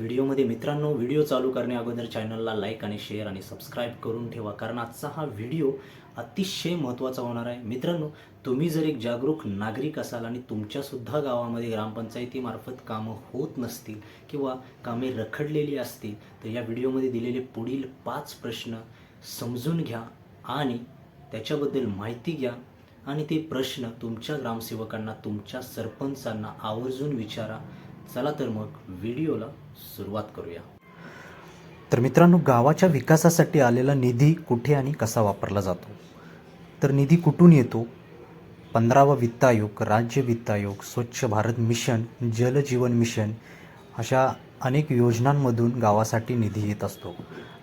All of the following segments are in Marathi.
व्हिडिओमध्ये मित्रांनो व्हिडिओ चालू करण्या अगोदर चॅनलला लाईक आणि शेअर आणि सबस्क्राईब करून ठेवा कारण आजचा हा व्हिडिओ अतिशय महत्त्वाचा होणार आहे. मित्रांनो तुम्ही जर एक जागरूक नागरिक असाल आणि तुमच्यासुद्धा गावामध्ये ग्रामपंचायतीमार्फत कामं होत नसतील किंवा कामे रखडलेली असतील तर या व्हिडिओमध्ये दिलेले पुढील पाच प्रश्न समजून घ्या आणि त्याच्याबद्दल माहिती घ्या आणि ते प्रश्न तुमच्या ग्रामसेवकांना तुमच्या सरपंचांना आवर्जून विचारा. चला तर मग व्हिडिओला सुरुवात करूया. तर मित्रांनो गावाच्या विकासासाठी आलेला निधी कुठे आणि कसा वापरला जातो? तर निधी कुठून येतो? पंधरावा वित्त आयोग राज्य वित्त आयोग स्वच्छ भारत मिशन जल जीवन मिशन अशा अनेक योजनांमधून गावासाठी निधी येत असतो.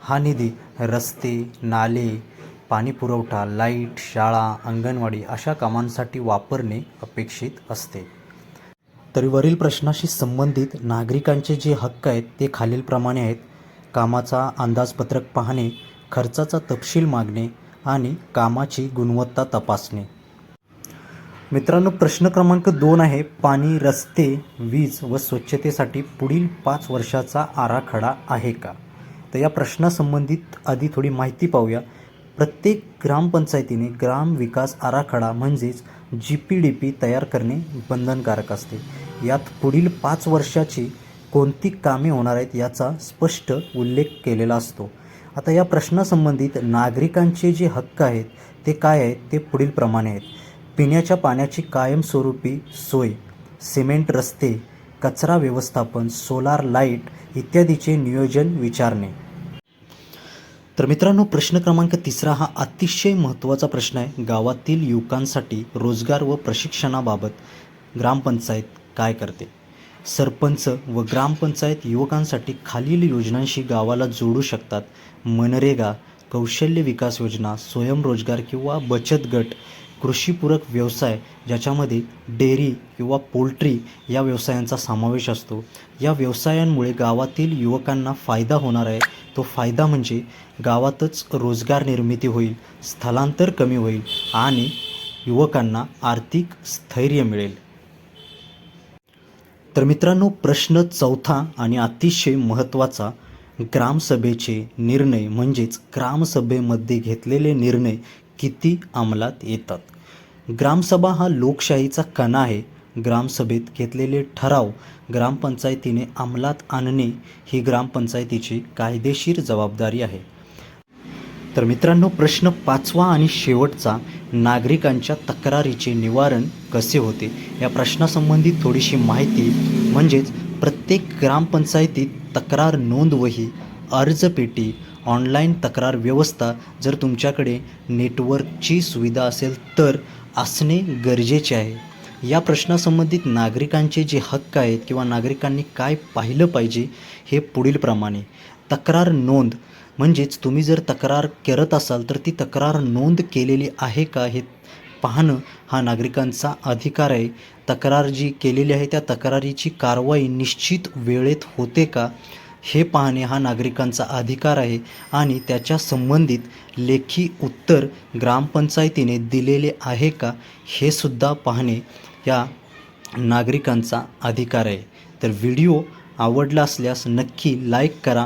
हा निधी रस्ते नाले पाणी पुरवठा लाइट शाळा अंगणवाडी अशा कामांसाठी वापरणे अपेक्षित असते. तर वरील प्रश्नाशी संबंधित नागरिकांचे जे हक्क आहेत ते खालीलप्रमाणे आहेत. कामाचा अंदाजपत्रक पाहणे खर्चाचा तपशील मागणे आणि कामाची गुणवत्ता तपासणे. मित्रांनो प्रश्न क्रमांक दोन आहे पाणी रस्ते वीज व स्वच्छतेसाठी पुढील पाच वर्षाचा आराखडा आहे का? तर या प्रश्नासंबंधित आधी थोडी माहिती पाहूया. प्रत्येक ग्रामपंचायतीने ग्राम विकास आराखडा म्हणजेच जी पी डी पी तयार करणे बंधनकारक असते. यात पुढील पाच वर्षाची कोणती कामे होणार आहेत याचा स्पष्ट उल्लेख केलेला असतो. आता या प्रश्नासंबंधित नागरिकांचे जे हक्क आहेत ते काय आहेत ते पुढील प्रमाणे आहेत. पिण्याच्या पाण्याची कायमस्वरूपी सोय सिमेंट रस्ते कचरा व्यवस्थापन सोलार लाइट इत्यादीचे नियोजन विचारणे. तर मित्रांनो प्रश्न क्रमांक तिसरा हा अतिशय महत्त्वाचा प्रश्न आहे. गावातील युवकांसाठी रोजगार व प्रशिक्षणाबाबत ग्रामपंचायत काय करते? सरपंच व ग्रामपंचायत युवकांसाठी खालील योजनांशी गावाला जोडू शकतात. मनरेगा कौशल्य विकास योजना स्वयंरोजगार किंवा बचत गट कृषीपूरक व्यवसाय ज्याच्यामध्ये डेअरी किंवा पोल्ट्री या व्यवसायांचा समावेश असतो. या व्यवसायांमुळे गावातील युवकांना फायदा होणार आहे. तो फायदा म्हणजे गावातच रोजगार निर्मिती होईल स्थलांतर कमी होईल आणि युवकांना आर्थिक स्थैर्य मिळेल. तर मित्रांनो प्रश्न चौथा आणि अतिशय महत्त्वाचा ग्रामसभेचे निर्णय म्हणजेच ग्रामसभेमध्ये घेतलेले निर्णय किती अंमलात येतात? ग्रामसभा हा लोकशाहीचा कणा आहे. ग्रामसभेत घेतलेले ठराव ग्रामपंचायतीने अंमलात आणणे ही ग्रामपंचायतीची कायदेशीर जबाबदारी आहे. तर मित्रांनो प्रश्न पाचवा आणि शेवटचा नागरिकांच्या तक्रारीचे निवारण कसे होते? या प्रश्नासंबंधित थोडीशी माहिती म्हणजेच प्रत्येक ग्रामपंचायतीत तक्रार नोंदवही अर्जपेटी ऑनलाईन तक्रार व्यवस्था जर तुमच्याकडे नेटवर्कची सुविधा असेल तर असणे गरजेचे आहे. या प्रश्नासंबंधित नागरिकांचे जे हक्क आहेत किंवा नागरिकांनी काय पाहिलं पाहिजे हे पुढीलप्रमाणे. तक्रार नोंद म्हणजेच तुम्ही जर तक्रार करत असाल तर ती तक्रार नोंद केलेली आहे का हे पाहणं हा नागरिकांचा अधिकार आहे. तक्रार जी केलेली आहे त्या तक्रारीची कारवाई निश्चित वेळेत होते का हे पाहणे हा नागरिकांचा अधिकार आहे. आणि त्याच्या संबंधित लेखी उत्तर ग्रामपंचायतीने दिलेले आहे का हे सुद्धा पाहणे या नागरिकांचा अधिकार आहे. तर व्हिडिओ आवडला असल्यास नक्की लाईक करा.